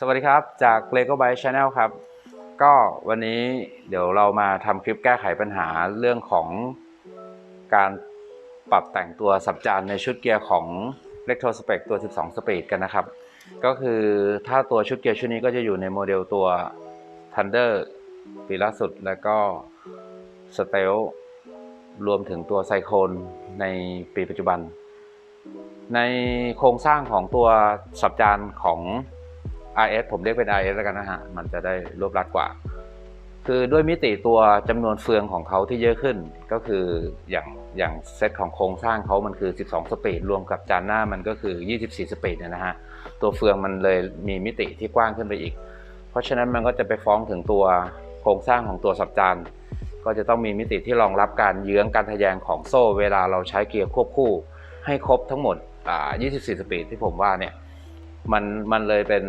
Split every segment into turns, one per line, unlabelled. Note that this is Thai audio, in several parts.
สวัสดีครับ จาก Lego Byte Channel ครับ ก็วันนี้เดี๋ยวเรามาทำคลิปแก้ไขปัญหาเรื่องของการปรับแต่งตัวสับจานในชุดเกียร์ของ r e c t r o Spec ตัว 12 Speed กันนะครับ ก็คือถ้าตัวชุดเกียร์ชุดนี้ก็จะอยู่ในโมเดลตัว Thunder ปีล่าสุดแล้วก็ s t e l รวมถึงตัวไซโค n ในปีปัจจุบัน ในโครงสร้างของตัวสับจานของ RS ผมเรียกเป็น RS แล้วกันนะฮะ มันจะได้รวบรัดกว่า คือด้วยมิติตัวจำนวนเฟืองของเขาที่เยอะขึ้น ก็คืออย่างอย่างเซตของโครงสร้างเขามันคือ 12 สปีด รวมกับจานหน้ามันก็คือ 24 สปีดเนี่ยนะฮะ ตัวเฟืองมันเลยมีมิติที่กว้างขึ้นไปอีก เพราะฉะนั้นมันก็จะไปฟ้องถึงตัวโครงสร้างของตัวสับจาน ก็จะต้องมีมิติที่รองรับการเยื้องการทะแยงของโซ่ เวลาเราใช้เกียร์ควบคู่ ให้ครบทั้งหมดอ่า24 สปีดที่ผมว่าเนี่ยมันมันเลยเป็น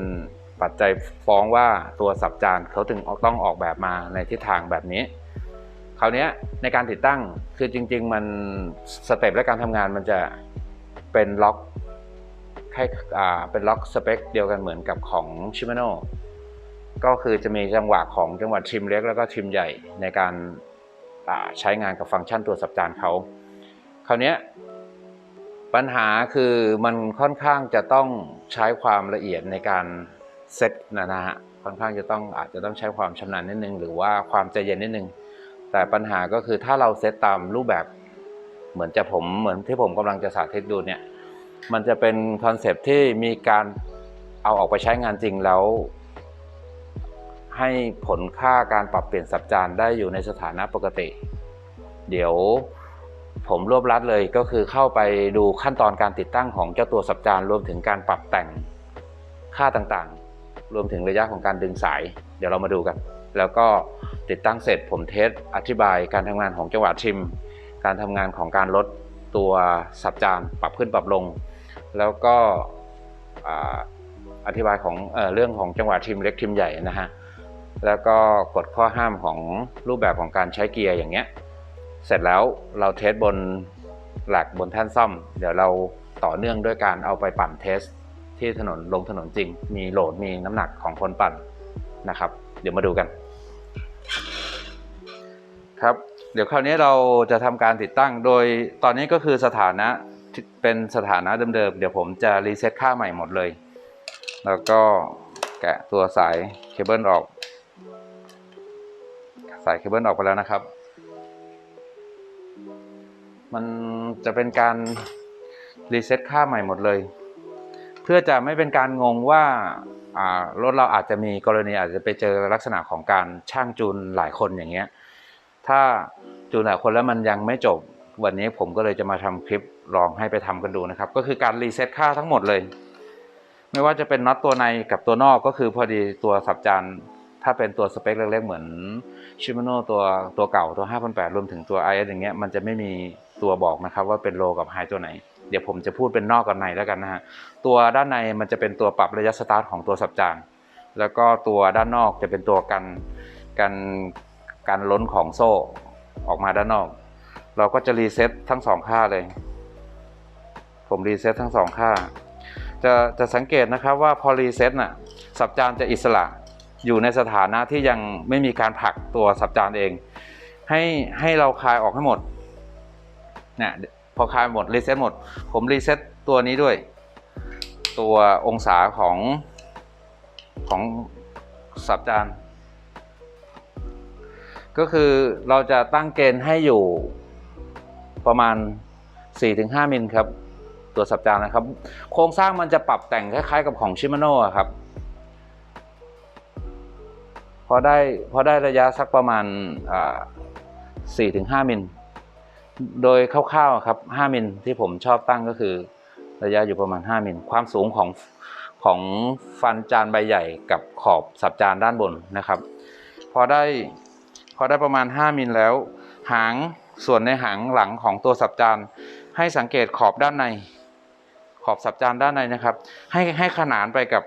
ปัจจัยฟ้องว่าตัวสับจานเขาถึงต้องออกแบบมาในทิศทางแบบนี้ คราวนี้ในการติดตั้งคือจริง ๆ มันสเต็ปและการทำงานมันจะเป็นล็อกให้อ่าเป็นล็อกสเปคเดียวกันเหมือนกับของ Shimano ก็คือจะมีจังหวะของจังหวะทริมเล็กแล้วก็ทริมใหญ่ในการใช้งานกับฟังก์ชันตัวสับจานเขาคราวนี้ปัญหาคือมันค่อนข้างจะต้องใช้ความละเอียดในการ เซตนะฮะค่อนข้างจะต้องอาจจะต้องใช้ความชำนาญนิดนึง หรือว่าความใจเย็นนิดนึง แต่ปัญหาก็คือถ้าเราเซตตามรูปแบบเหมือนจะผมเหมือนที่ผมกำลังจะสาธิตดูเนี่ยมันจะเป็นคอนเซปที่มีการเอาออกไปใช้งานจริงแล้ว ให้ผลค่าการปรับเปลี่ยนสับจานได้อยู่ในสถานะปกติ เดี๋ยวผมรวบรัดเลยก็คือเข้าไปดูขั้นตอนการติดตั้งของเจ้าตัวสับจานรวมถึงการปรับแต่งค่าต่าง รวมถึงระยะของการดึงสาย เดี๋ยวเรามาดูกัน แล้วก็ติดตั้งเสร็จผมเทสอธิบายการทำงานของจังหวะทิม การทำงานของการลดตัวสับจานปรับขึ้นปรับลง แล้วก็ออธิบายของเอเรื่องของจังหวะทิมเล็กทิมใหญ่นะฮะ แล้วก็กฎข้อห้ามของรูปแบบของการใช้เกียร์อย่างเงี้ย เสร็จแล้วเราเทสบนหลักบนแท่นซ่อม เดี๋ยวเราต่อเนื่องด้วยการเอาไปปั่นเทส ที่ถนนลงถนนจริง มีโหลดมีน้ำหนักของคนปั่นนะครับ เดี๋ยวมาดูกัน ครับ เดี๋ยวคราวนี้เราจะทำการติดตั้งโดยตอนนี้ก็คือสถานะเป็นสถานะเดิมๆเดี๋ยวผมจะรีเซ็ตค่าใหม่หมดเลย แล้วก็แกะตัวสายเคเบิลออก สายเคเบิลออกไปแล้วนะครับ มันจะเป็นการรีเซ็ตค่าใหม่หมดเลย พื่อจะไม่เป็นการงงว่ารถเราอาจจะมีกรณีอาจจะไปเจอลักษณะของการช่างจูนหลายคนอย่างเงี้ยถ้าจูนหลายคนแล้วมันยังไม่จบวันนี้ผมก็เลยจะมาทำคลิปลองให้ไปทำกันดูนะครับ ก็คือการรีเซ็ตค่าทั้งหมดเลย ไม่ว่าจะเป็นน็อตตัวในกับตัวนอกก็คือพอดีตัวสับจานถ้าเป็นตัวสเปคเล็กๆเหมือนชิม a โนตัวตัวเก่าตัว 5,800รวมถึงตัว IS อย่างเงี้ยมันจะไม่มีตัวบอกนะครับว่าเป็นโลกับไฮตัวไหน เดี๋ยวผมจะพูดเป็นนอกกับในแล้วกันนะฮะตัวด้านในมันจะเป็นตัวปรับระยะสตาร์ทของตัวสับจานแล้วก็ตัวด้านนอกจะเป็นตัวกันกันการล้นของโซ่ออกมาด้านนอก เราก็จะรีเซ็ตทั้งสองค่าเลย ผมรีเซ็ตทั้งสองค่า จะจะสังเกตนะครับว่าพอรีเซ็ตน่ะสับจานจะอิสระอยู่ในสถานะที่ยังไม่มีการผลักตัวสับจานเอง ให้ให้เราคลายออกให้หมดเนี่ย พอคลายหมดรีเซ็ตหมด ผมรีเซ็ตตัวนี้ด้วย ตัวองศาของของสับจานก็คือเราจะตั้งเกณฑ์ให้อยู่ประมาณ 4-5 มิลครับ ตัวสับจานนะครับ โครงสร้างมันจะปรับแต่งคล้ายๆกับของชิมาโน่ครับ พอได้พอได้ระยะสักประมาณสี่ถึงห้ามิล โดยคร่าวๆครับ5มิลที่ผมชอบตั้งก็คือ ระยะอยู่ประมาณ 5มิลความสูงของของฟันจานใบใหญ่กับขอบสับจานด้านบนนะครับ พอได้พอได้ประมาณ 5มิลแล้ว หางส่วนในหางหลังของตัวสับจานให้สังเกตขอบด้านใน ขอบสับจานด้านในนะครับ ให้ให้ขนานไปกับ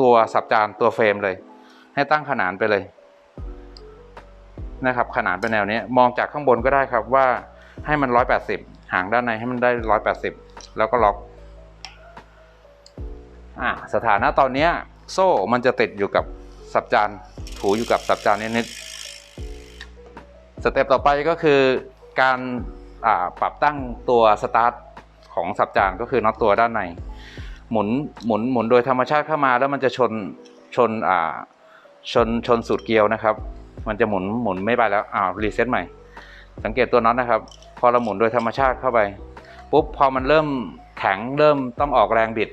ตัวสับจานตัวเฟรมเลย ให้ตั้งขนานไปเลย นะครับขนานเป็นแนวนี้มองจากข้างบนก็ได้ครับว่าให้มัน 180 หางด้านในให้มันได้ 180 แล้วก็ล็อกอ่าสถานะตอนนี้โซ่มันจะติดอยู่กับสับจานถูอยู่กับสับจานนิดๆสเต็ปต่อไปก็คือการปรับตั้งตัวสตาร์ทของสับจานก็คือน็อตตัวด้านใน หมุนหมุนหมุนโดยธรรมชาติเข้ามาแล้วมันจะชนชนชนชนสูตรเกลียวนะครับ มันจะหมุนหมุนไม่ไปแล้วอ้าวรีเซ็ตใหม่ สังเกตตัวน็อตนะครับ พอเราหมุนโดยธรรมชาติเข้าไปปุ๊บพอมันเริ่มแข็งเริ่มต้องออกแรงบิด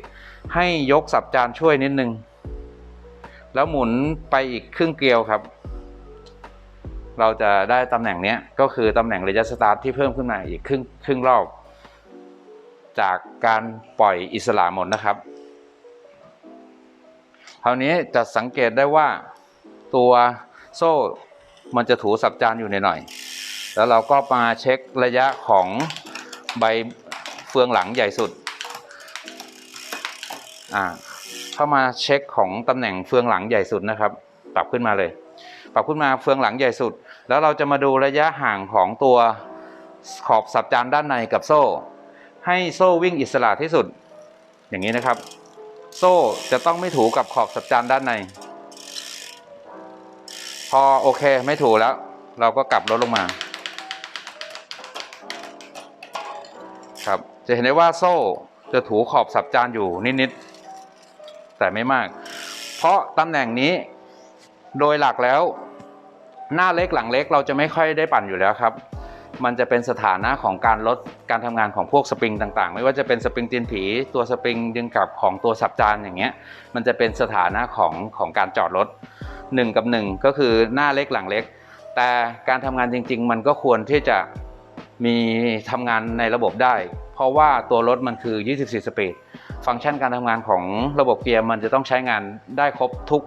ให้ยกสับจานช่วยนิดนึง แล้วหมุนไปอีกครึ่งเกลียวครับ เราจะได้ตำแหน่งนี้ก็คือตำแหน่งระยะสตาร์ทที่เพิ่มขึ้นมาอีกครึ่งครึ่งรอบ จากการปล่อยอิสระหมดนะครับคราวนี้จะสังเกตได้ว่าตัว โซ่มันจะถูสับจานอยู่หน่อยๆแล้วเราก็มาเช็คระยะของใบเฟืองหลังใหญ่สุดอ่าเข้ามาเช็คของตำแหน่งเฟืองหลังใหญ่สุดนะครับ ปรับขึ้นมาเลย ปรับขึ้นมาเฟืองหลังใหญ่สุด แล้วเราจะมาดูระยะห่างของตัวขอบสับจานด้านในกับโซ่ ให้โซ่วิ่งอิสระที่สุด อย่างนี้นะครับ โซ่จะต้องไม่ถูกับขอบสับจานด้านใน อโอเคไม่ถูแล้ว เราก็กลับลดลงมา ครับจะเห็นได้ว่าโซ่จะถูขอบสับจานอยู่นิดๆแต่ไม่มาก เพราะตำแหน่งนี้โดยหลักแล้ว หน้าเล็กหลังเล็กเราจะไม่ค่อยได้ปั่นอยู่แล้วครับ มันจะเป็นสถานะของการลดการทำงานของพวกสปริงต่างๆ ไม่ว่าจะเป็นสปริงตีนผี ตัวสปริงดึงกลับของตัวสับจานอย่างเงี้ย มันจะเป็นสถานะของของการจอดรถ 1 กับ 1 ก็คือหน้าเล็กหลังเล็ก แต่การทำงานจริง ๆ มันก็ควรที่จะมีทำงานในระบบได้ เพราะว่าตัวรถมันคือ 24 สปีด ฟังก์ชันการทำงานของระบบเกียร์มันจะต้องใช้งานได้ครบทุก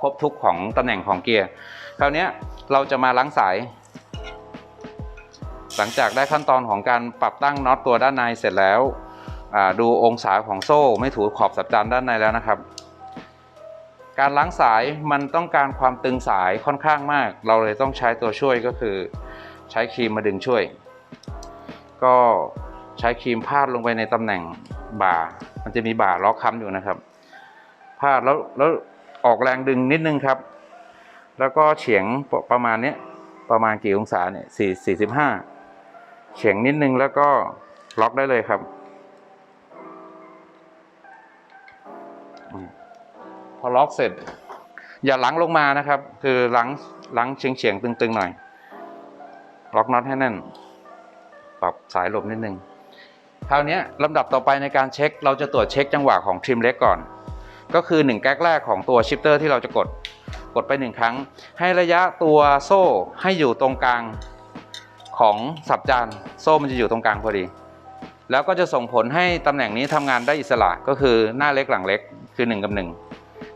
ครบทุกของตำแหน่งของเกียร์ คราวนี้เราจะมาล้างสาย หลังจากได้ขั้นตอนของการปรับตั้งน็อตตัวด้านในเสร็จแล้ว ดูองศาของโซ่ไม่ถูขอบสับจานด้านในแล้วนะครับ การล้างสายมันต้องการความตึงสายค่อนข้างมาก เราเลยต้องใช้ตัวช่วยก็คือ ใช้ครีมมาดึงช่วย ก็ใช้ครีมพาดลงไปในตำแหน่งบ่า มันจะมีบ่าล็อกค้ำอยู่นะครับ พาดแล้วแล้วออกแรงดึงนิดนึงครับ แล้วก็เฉียงประมาณนี้ประมาณกี่องศาเนี่ยสี่สี่สิบห้าเฉียงนิดนึงแล้วก็ล็อกได้เลยครับ พอล็อกเสร็จ อย่าหลังลงมานะครับ คือหลังหลังเฉียงเฉียงๆตึงๆหน่อย ล็อกน็อตให้แน่น ปรับสายหลบนิดนึงคราวนี้ลำดับต่อไปในการเช็ค เราจะตรวจเช็คจังหวะของทริมเล็กก่อน ก็คือ 1 แก๊กแรกของตัวชิปเตอร์ที่เราจะกดกดไป 1 ครั้ง ให้ระยะตัวโซ่ให้อยู่ตรงกลางของสับจานโซ่มันจะอยู่ตรงกลางพอดี แล้วก็จะส่งผลให้ตำแหน่งนี้ทำงานได้อิสระก็คือหน้าเล็กหลังเล็กคือ 1 กับ 1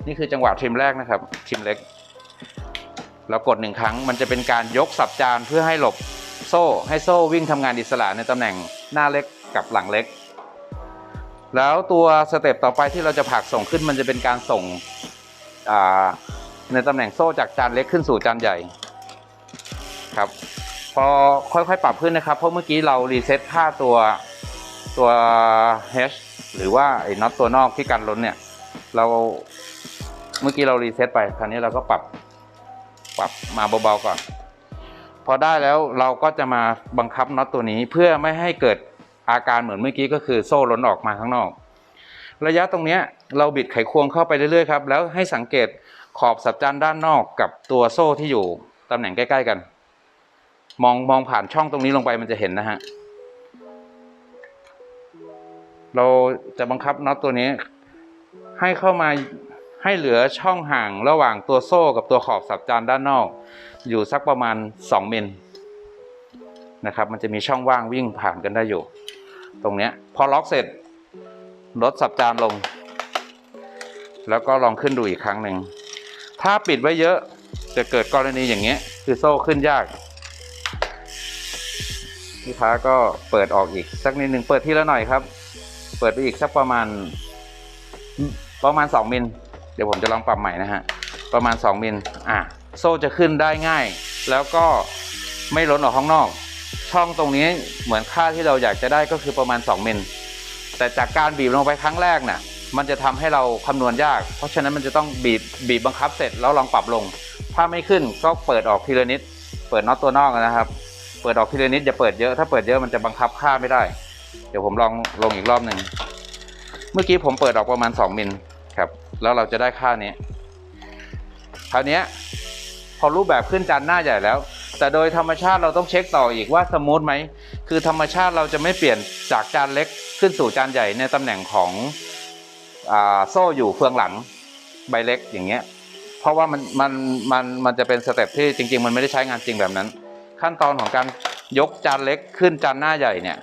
นี่คือจังหวะทริมแรกนะครับทริมเล็ก เรากดหนึ่งครั้งมันจะเป็นการยกสับจานเพื่อให้หลบโซ่ให้โซ่วิ่งทำงานอิสระในตำแหน่งหน้าเล็กกับหลังเล็ก แล้วตัวสเต็ปต่อไปที่เราจะผลักส่งขึ้นมันจะเป็นการส่งในตำแหน่งโซ่จากจานเล็กขึ้นสู่จานใหญ่ครับพอค่อยๆ ปรับขึ้นนะครับ เพราะเมื่อกี้เรารีเซ็ตค่าตัวตัว H หรือว่าไอ้น็อตตัวนอกที่กันล้นเนี่ย เรา เมื่อกี้เรารีเซ็ตไป คราวนี้เราก็ปรับปรับมาเบาๆก่อน พอได้แล้วเราก็จะมาบังคับน็อตตัวนี้เพื่อไม่ให้เกิดอาการเหมือนเมื่อกี้ก็คือโซ่ล้นออกมาข้างนอก ระยะตรงนี้เราบิดไขควงเข้าไปเรื่อยๆครับ แล้วให้สังเกตขอบสับจานด้านนอกกับตัวโซ่ที่อยู่ตำแหน่งใกล้ๆกัน มองมองผ่านช่องตรงนี้ลงไปมันจะเห็นนะฮะ เราจะบังคับน็อตตัวนี้ ให้เข้ามา ให้เหลือช่องห่างระหว่างตัวโซ่กับตัวขอบสับจานด้านนอก อยู่สักประมาณ2มิลนะครับมันจะมีช่องว่างวิ่งผ่านกันได้อยู่ ตรงนี้พอล็อกเสร็จลดสับจานลง แล้วก็ลองขึ้นดูอีกครั้งหนึ่ง ถ้าปิดไว้เยอะจะเกิดกรณีอย่างเงี้ยคือโซ่ขึ้นยากลูกค้าก็เปิดออกอีกสักนิดหนึ่งเปิดทีละหน่อยครับ เปิดไปอีกสักประมาณประมาณ 2 มิล เดี๋ยวผมจะลองปรับใหม่นะฮะ ประมาณ 2 มิลอะโซ่จะขึ้นได้ง่าย แล้วก็ไม่ล้นออกข้างนอก ช่องตรงนี้เหมือนค่าที่เราอยากจะได้ก็คือประมาณ 2 มิลแต่จากการบีบลงไปครั้งแรกน่ะมันจะทำให้เราคำนวณยาก เพราะฉะนั้นมันจะต้องบีบบีบบังคับเสร็จแล้วลองปรับลง ถ้าไม่ขึ้นก็เปิดออกทีละนิด เปิดน็อตตัวนอกนะครับ เปิดออกทีละนิดอย่าเปิดเยอะ ถ้าเปิดเยอะมันจะบังคับค่าไม่ได้ เดี๋ยวผมลองลงอีกรอบหนึ่ง เมื่อกี้ผมเปิดออกประมาณ 2มิล แล้วเราจะได้ค่านี้คราวนี้พอรูปแบบขึ้นจานหน้าใหญ่แล้ว แต่โดยธรรมชาติเราต้องเช็คต่ออีกว่าสมูทไหมคือธรรมชาติเราจะไม่เปลี่ยนจากจานเล็กขึ้นสู่จานใหญ่ในตำแหน่งของอโซ่อยู่เฟืองหลังใบเล็กอย่างเงี้ยเพราะว่ามันมันมันมันจะเป็นสเต็ปที่จริง ๆ มันไม่ได้ใช้งานจริงแบบนั้น ขั้นตอนของการยกจานเล็กขึ้นจานหน้าใหญ่เนี่ย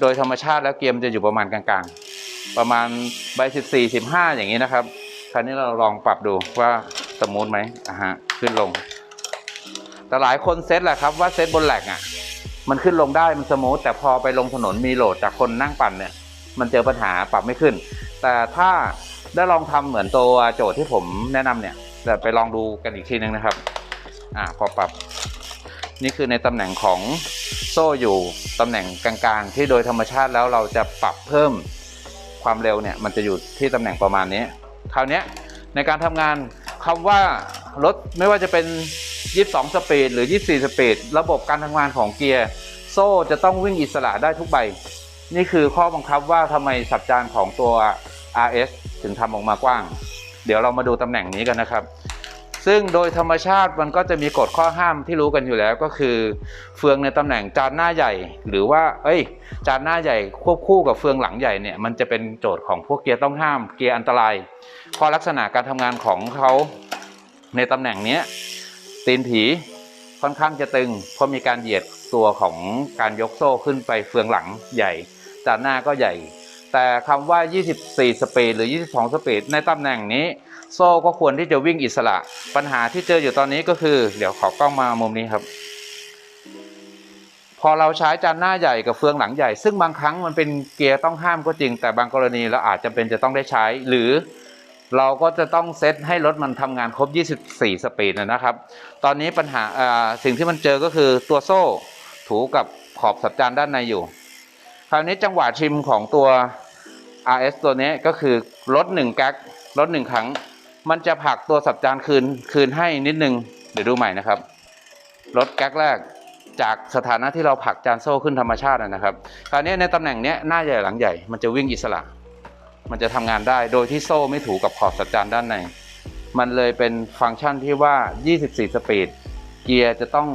โดยธรรมชาติแล้วเกมจะอยู่ประมาณกลางๆ ประมาณใบ 14 15 อย่างนี้นะครับ คราวนี้เราลองปรับดูว่าสมูทไหมอะฮะขึ้นลง แต่หลายคนเซตแหละครับว่าเซตบนแหลกอะ มันขึ้นลงได้มันสมูทแต่พอไปลงถนนมีโหลดจากคนนั่งปั่นเนี่ย มันเจอปัญหาปรับไม่ขึ้น แต่ถ้าได้ลองทำเหมือนตัวโจทย์ที่ผมแนะนำเนี่ยแต่ไปลองดูกันอีกทีนึงนะครับ อ่าพอปรับ นี่คือในตำแหน่งของโซ่อยู่ตำแหน่งกลางๆ ที่โดยธรรมชาติแล้วเราจะปรับเพิ่มความเร็วเนี่ยมันจะอยู่ที่ตำแหน่งประมาณนี้ คราวนี้ในการทำงานคำว่ารถไม่ว่าจะเป็น 22 สปีดหรือ 24 สปีดระบบการทำงานของเกียร์ โซ่จะต้องวิ่งอิสระได้ทุกใบ นี่คือข้อบังคับว่าทำไมสับจานของตัว RS ถึงทำออกมากว้าง เดี๋ยวเรามาดูตำแหน่งนี้กันนะครับ ซึ่งโดยธรรมชาติมันก็จะมีกฎข้อห้ามที่รู้กันอยู่แล้วก็คือ เฟืองในตำแหน่งจานหน้าใหญ่ หรือว่า เอ้ย จานหน้าใหญ่ควบคู่กับเฟืองหลังใหญ่เนี่ยมันจะเป็นโจทย์ของพวกเกียร์ต้องห้าม เกียร์อันตรายเพราะลักษณะการทำงานของเขาในตำแหน่งนี้ตีนผีค่อนข้างจะตึง เพราะมีการเหยียดตัวของการยกโซ่ขึ้นไปเฟืองหลังใหญ่ จานหน้าก็ใหญ่ แต่คำว่า 24 สปีดหรือ 22 สปีดในตำแหน่งนี้ โซ่ก็ควรที่จะวิ่งอิสระ ปัญหาที่เจออยู่ตอนนี้ก็คือ เดี๋ยวขอกล้องมามุมนี้ครับ พอเราใช้จานหน้าใหญ่กับเฟืองหลังใหญ่ ซึ่งบางครั้งมันเป็นเกียร์ต้องห้ามก็จริง แต่บางกรณีเราอาจจะเป็นจะต้องได้ใช้ หรือเราก็จะต้องเซตให้รถมันทำงานครบ 24 สปีดนะครับ ตอนนี้ปัญหาอ่าสิ่งที่มันเจอก็คือตัวโซ่ถูกับขอบสับจานด้านในอยู่ คราวนี้จังหวะชิมของตัว RS ตัวนี้ก็คือลด1แก๊กลด1ครั้ง มันจะผลักตัวสับจานคืนคืนให้นิดนึง เดี๋ยวดูใหม่นะครับลดแก๊กแรกจากสถานะที่เราผลักจานโซ่ขึ้นธรรมชาตินะครับ คราวนี้ในตำแหน่งนี้หน้าใหญ่หลังใหญ่ มันจะวิ่งอิสระ มันจะทำงานได้โดยที่โซ่ไม่ถูกับขอบสับจานด้านใน มันเลยเป็นฟังก์ชันที่ว่า 24 สปีด เกียร์จะต้อง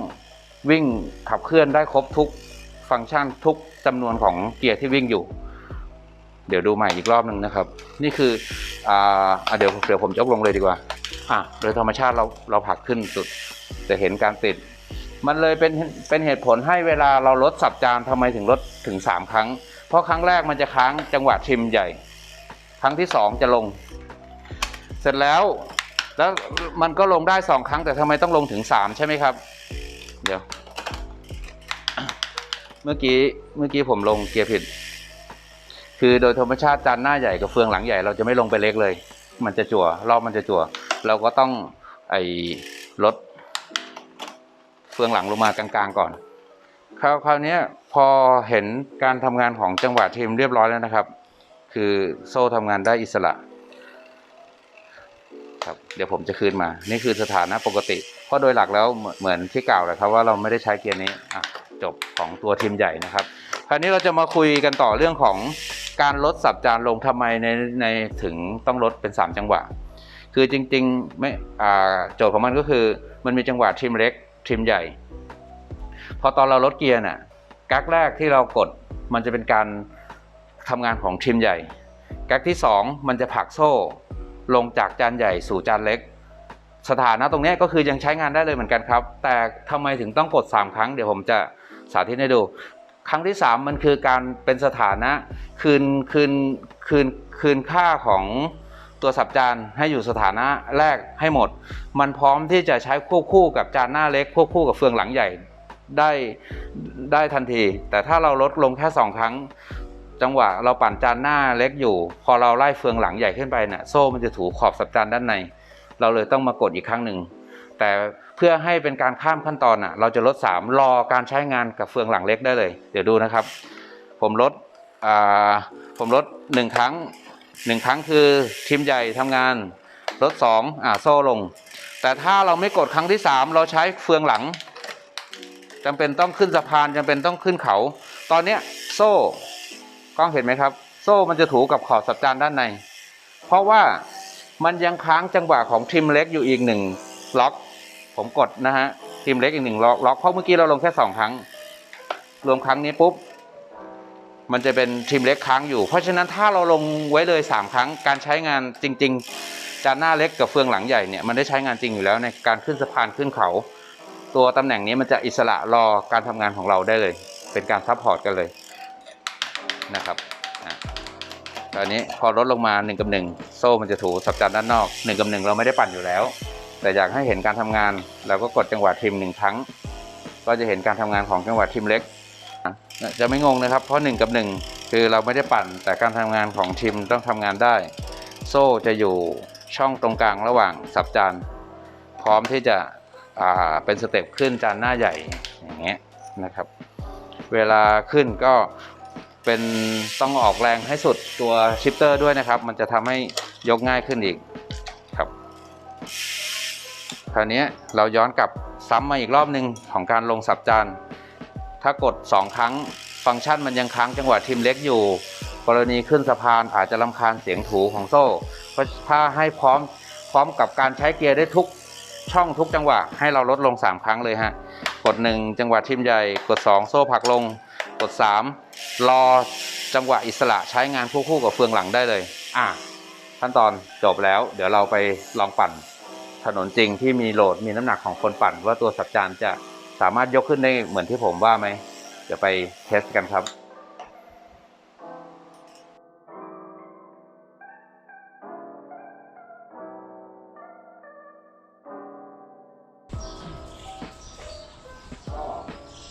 วิ่งขับเคลื่อนได้ครบทุกฟังก์ชันทุกจำนวนของเกียร์ที่วิ่งอยู่ เดี๋ยวดูใหม่อีกรอบหนึ่งนะครับ นี่คืออ่าเดี๋ยวเดี๋ยวผมยกลงเลยดีกว่าอะโดยธรรมชาติเราเราผลักขึ้นสุดจะเห็นการติด มันเลยเป็นเป็นเหตุผลให้เวลาเราลดสับจานทำไมถึงลดถึง 3 ครั้ง เพราะครั้งแรกมันจะค้างจังหวะชิมใหญ่ ครั้งที่ 2 จะลง เสร็จแล้วแล้วมันก็ลงได้ 2 ครั้งแต่ทำไมต้องลงถึง 3 ใช่ไหมครับ เดี๋ยว เมื่อกี้เมื่อกี้ผมลงเกียร์ผิด คือโดยธรรมชาติจานหน้าใหญ่กับเฟืองหลังใหญ่เราจะไม่ลงไปเล็กเลย มันจะจั่วรอบมันจะจั่ว เราก็ต้องไอ้ลดเฟืองหลังลงมากลางๆก่อนคราวคราวนี้พอเห็นการทำงานของจังหวะทีมเรียบร้อยแล้วนะครับ คือโซ่ทำงานได้อิสระครับเดี๋ยวผมจะคืนมา นี่คือสถานะปกติ เพราะโดยหลักแล้วเหมือนเหมือนที่กล่าวแหละครับว่าเราไม่ได้ใช้เกียร์นี้อะจบของตัวทีมใหญ่นะครับ คราวนี้เราจะมาคุยกันต่อเรื่องของ การลดสับจานลงทำไมในในถึงต้องลดเป็น 3 จังหวะ คือจริงๆไม่โจทย์ของมันก็คือมันมีจังหวะทีมเล็กทีมใหญ่ พอตอนเราลดเกียร์น่ะกักแรกที่เรากดมันจะเป็นการทำงานของทีมใหญ่ กักที่ 2 มันจะผลักโซ่ ลงจากจานใหญ่สู่จานเล็ก สถานะตรงนี้ก็คือยังใช้งานได้เลยเหมือนกันครับ แต่ทำไมถึงต้องกด 3 ครั้งเดี๋ยวผมจะสาธิตให้ดู ครั้งที่ 3 มันคือการเป็นสถานะคืนคืนคืนคืนค่าของตัวสับจานให้อยู่สถานะแรกให้หมด มันพร้อมที่จะใช้ควบคู่กับจานหน้าเล็กควบคู่กับเฟืองหลังใหญ่ได้ได้ทันที แต่ถ้าเราลดลงแค่ 2 ครั้ง จังหวะเราปั่นจานหน้าเล็กอยู่ พอเราไล่เฟืองหลังใหญ่ขึ้นไปเนี่ยโซ่มันจะถูขอบสับจานด้านใน เราเลยต้องมากดอีกครั้งหนึ่งแต่ พื่อให้เป็นการข้ามขั้นตอนอะเราจะลด 3 รอการใช้งานกับเฟืองหลังเล็กได้เลย เดี๋ยวดูนะครับ ผมลดผมลด 1 ครั้งหนึ่งครั้งคือทีมใหญ่ทำงานรถสองอ่าโซ่ลง แต่ถ้าเราไม่กดครั้งที่สามเราใช้เฟืองหลังจำเป็นต้องขึ้นสะพานจำเป็นต้องขึ้นเขา ตอนเนี้ยโซ่กล้องเห็นไหมครับ โซ่มันจะถูกับขอบสับจานด้านใน เพราะว่ามันยังค้างจังหวะของทีมเล็กอยู่อีกหนึ่งล็อก ผมกดนะฮะทีมเล็กอีกหนึ่งล็อกล็อกเพราะเมื่อกี้เราลงแค่สองครั้ง รวมครั้งนี้ปุ๊บ มันจะเป็นทีมเล็กค้างอยู่ เพราะฉะนั้นถ้าเราลงไว้เลย 3 ครั้ง การใช้งานจริง ๆ จานหน้าเล็กกับเฟืองหลังใหญ่เนี่ยมันได้ใช้งานจริงอยู่แล้วในการขึ้นสะพานขึ้นเขา ตัวตำแหน่งนี้มันจะอิสระรอการทำงานของเราได้เลย เป็นการซัพพอร์ตกันเลยนะครับอะตอนนี้พอลดลงมา1กับ1โซ่มันจะถูสับจานด้านนอก1กับ1เราไม่ได้ปั่นอยู่แล้ว แต่อยากให้เห็นการทำงาน เราก็กดจังหวะทิมหนึ่งครั้ง ก็จะเห็นการทำงานของจังหวะทิมเล็ก จะไม่งงนะครับ เพราะ 1 กับ 1 คือเราไม่ได้ปั่น แต่การทำงานของทีมต้องทำงานได้ โซ่จะอยู่ช่องตรงกลางระหว่างสับจาน พร้อมที่จะเป็นสเต็ปขึ้นจานหน้าใหญ่อย่างเงี้ยนะครับ เวลาขึ้นก็เป็นต้องออกแรงให้สุดตัวชิปเตอร์ด้วยนะครับ มันจะทำให้ยกง่ายขึ้นอีกครับ คราวนี้เราย้อนกลับซ้ำมาอีกรอบหนึ่งของการลงสับจาน ถ้ากด 2 ครั้งฟังก์ชันมันยังค้างจังหวะทีมเล็กอยู่ กรณีขึ้นสะพานอาจจะลำคาญเสียงถูของโซ่ถ้าให้พร้อมพร้อมกับการใช้เกียร์ได้ทุกช่องทุกจังหวะให้เราลดลง 3 ครั้งเลยฮะ กด 1 จังหวะทีมใหญ่ กด 2 โซ่ผักลง กด 3 รอจังหวะอิสระใช้งานคู่กับเฟืองหลังได้เลย อะขั้นตอนจบแล้ว เดี๋ยวเราไปลองปั่น ถนนจริงที่มีโหลดมีน้ำหนักของคนปั่น ว่าตัวสับจานจะสามารถยกขึ้นได้เหมือนที่ผมว่าไหมเดี๋ยวไปเทสกันครับ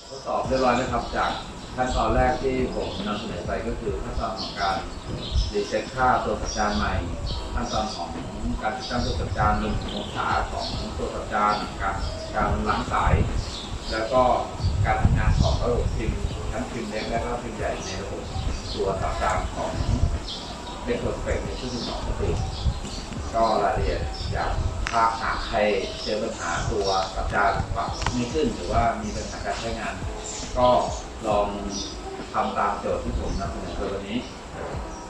ทดสอบเรียบร้อยนะครับจาก ขั้นตอนแรกที่ผมนำเสนอไปก็คือขั้นตอนของการรีเซ็ตค่าตัวสัญญาณใหม่ ขั้นตอนของการติดตั้งตัวสัญญาณรวมถึงองศาของตัวสัญญาณการการล้างสาย แล้วก็การทำงานของระบบพิมพ์ทั้งพิมพ์เล็กและก็พิมพ์ใหญ่ในระบบตัวสัญญาณของเด็กตัวเปกในชุดที่สองก็คือก็รายละเอียดอยากถ้าหากใครเจอปัญหาตัวสัญญาณปรับไม่ขึ้นหรือว่ามีปัญหาการใช้งาน ก็ ลองทำตามโจทย์ที่ผมนำเสนอไปวันนี้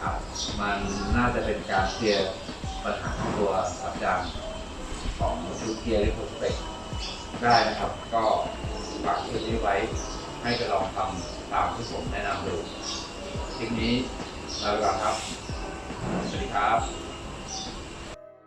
ครับมันน่าจะเป็นการเคลียร์ปัญหาตัวสัญญาณของชุดเกียร์หรือตัวสเปกได้นะครับ ก็ฝากคลิปนี้ไว้ให้ไปลองทำตามที่ผมแนะนำดูคลิปนี้ลาไปก่อนครับ สวัสดีครับ